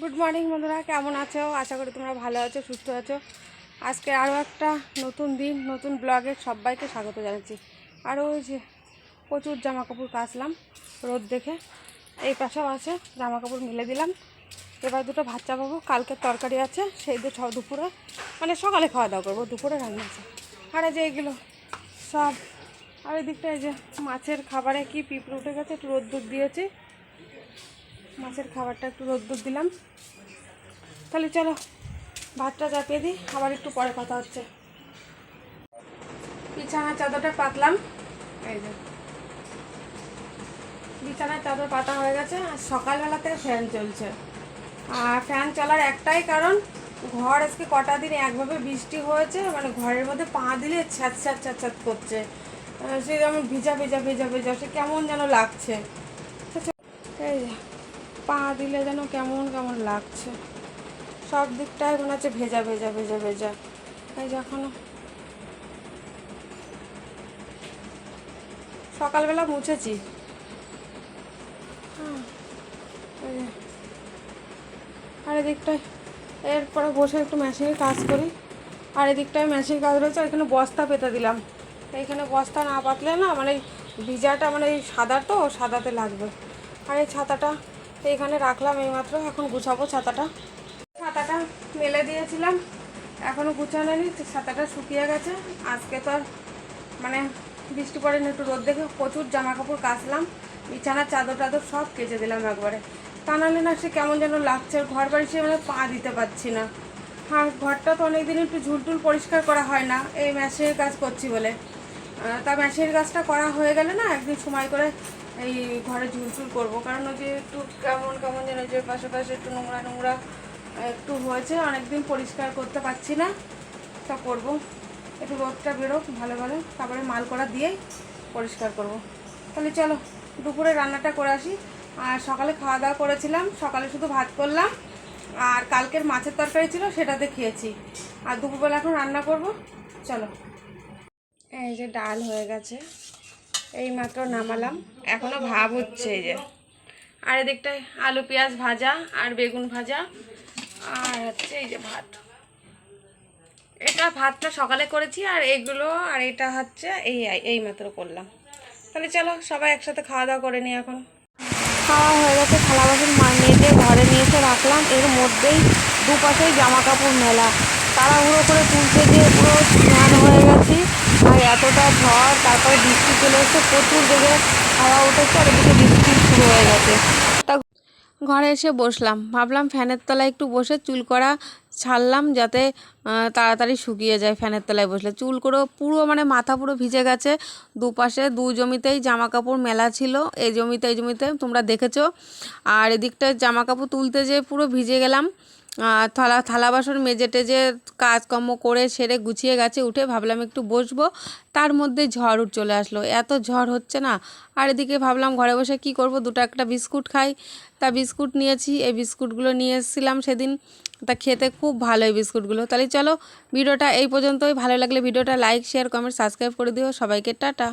Good morning বন্ধুরা। কেমন আছো? আশা করি তোমরা ভালো আছো, সুস্থ আছো। আজকে আরও একটা নতুন দিন, নতুন ব্লগে সবাইকে স্বাগত জানাচ্ছি। আরও ওই যে প্রচুর জামা কাপড় কাচলাম রোদ দেখে। এই পাশেও আছে জামা কাপড় মিলে দিলাম। এবার দুটো ভাত চাপাবো, কালকে তরকারি আছে, সেই সব দুপুরে মানে সকালে খাওয়া দাওয়া করব, দুপুরে রান্না আছে। আর যে এইগুলো সব, আর এই যে মাছের খাবারে কি পিঁপড়ে উঠে গেছে, একটু রোদ্দুর দিয়েছি। মাছের খাবারটা একটু রোদ্দুর দিলাম। তাহলে চলো, ভাতটা চাপিয়ে দিই, আবার একটু পরে কথা হচ্ছে। বিছানার চাদরটা পাতলাম। এই যে। বিছানার চাদর পাতা হয়ে গেছে, আর সকালবেলা থেকে ফ্যান চলছে। আর ফ্যান চলার একটাই কারণ, ঘর আজকে কটা দিন একভাবে বৃষ্টি হয়েছে মানে ঘরের মধ্যে পা দিলে ছ্যাঁত ছ্যাঁত ছ্যাঁত করছে। সে যেমন ভিজা, ভেজা ভেজা ভেজা, সে কেমন যেন লাগছে। এই পা দিলে যেন কেমন কেমন লাগছে। সব দিকটাই মনে হচ্ছে ভেজা ভেজা ভেজা ভেজা। এই যখন সকালবেলা মুছেছি। হ্যাঁ, আর এদিকটায় এরপরে বসে একটু মেশিনের কাজ করি। আর এদিকটায় মেশিন কাজ রয়েছে এখানে বস্তা পেতে দিলাম। এইখানে বস্তা না পাতলে না মানে ভিজাটা মানে সাদা তো সাদাতে লাগবে। আর এই ছাতাটা এইখানে রাখলাম এইমাত্র, এখন গুছাবো ছাতাটা। ছাতাটা মেলে দিয়েছিলাম এখনও গুছানো নি ছাতাটা শুকিয়ে গেছে। আজকে তো মানে বৃষ্টি পড়ে না একটু রোদ দেখে প্রচুর জামা কাপড় কাচলাম, বিছানার চাদর টাদর সব কেচে দিলাম একবারে। তা নাহলে না সে কেমন যেন লাগছে ঘর বাড়ি সে মানে পা দিতে পারছি না। হ্যাঁ ঘরটা তো অনেকদিন একটু ঝুলটুল পরিষ্কার করা হয় না, এই মেশিনের কাজ করছি বলে। তা মেশিনের কাজটা করা হয়ে গেলে না একদিন সময় করে এই ঘরে ঝুলটুল করব। কারণ ওই যে একটু কেমন কেমন যেন যে পাশে পাশে একটু নোংরা নোংরা, একটু হয়েছে, অনেকদিন পরিষ্কার করতে পারছি না। তা করব। একটু রোদটা বেরোক, ভালো ভালো। তারপরে মাল করা দিয়েই পরিষ্কার করব। তাহলে চলো, দুপুরে রান্নাটা করে আসি। আর সকালে খাওয়া দাওয়া করেছিলাম, সকালে শুধু ভাত করলাম। আর কালকের মাছের তরকারি ছিল সেটাতে খেয়েছি আর দুপুরবেলা এখন রান্না করব। চলো। এই যে ডাল হয়ে গেছে। এই মাত্র নামালাম। এখনও ভাব হচ্ছে এই যে। আর এদিকটায় আলু, পেঁয়াজ ভাজা আর বেগুন ভাজা। আর হচ্ছে এই যে ভাত। এটা ভাতটা সকালে করেছি আর এগুলো, আর এটা হচ্ছে এই এই মাত্র করলাম। তাহলে চলো সবাই একসাথে খাওয়া দাওয়া করে নিই এখন। খাওয়া হয়ে গেছে, থালা বাসন মেজে ঘরে নিয়ে এসে রাখলাম। এর মধ্যেই দুপাশেই জামা কাপড় মেলা। তাড়াহুড়ো করে তুলতে গিয়ে পুরো স্নান হয়ে গেছি। ঝড়, তারপরে বৃষ্টি চলে এসছে, প্রচুর বেগে হাওয়া উঠেছে, আর এদিকে বৃষ্টি শুরু হয়ে গেছে। তা ঘরে এসে বসলাম, ভাবলাম ফ্যানের তলায় একটু বসে চুল করা ছাড়লাম যাতে তাড়াতাড়ি শুকিয়ে যায় ফ্যানের তলায় বসলে। চুল করে পুরো মানে মাথা পুরো ভিজে গেছে, দুপাশে দু জমিতেই জামা কাপড় মেলা ছিল এই জমিতে এই জমিতে তোমরা দেখেছ। আর এদিকটায় জামা কাপড় তুলতে যেয়ে পুরো ভিজে গেলাম থালা থালা বাসন মেজে টেজে কাজকর্ম করে সেরে গুছিয়ে গেছে, উঠে ভাবলাম একটু বসবো। তার মধ্যে ঝড় উঠ চলে আসলো। এত ঝড় হচ্ছে না। আর এদিকে ভাবলাম ঘরে বসে কি করব? দুটো একটা বিস্কুট খাই। তা বিস্কুট নিয়েছি। এই বিস্কুটগুলো নিয়ে এসেছিলাম সেদিন। তা খেতে খুব ভালো এই বিস্কুটগুলো। তাহলে চলো, ভিডিওটা এই পর্যন্তই। ভালো লাগলে ভিডিওটা লাইক শেয়ার কমেন্ট সাবস্ক্রাইব করে দিও। সবাইকে টাটা।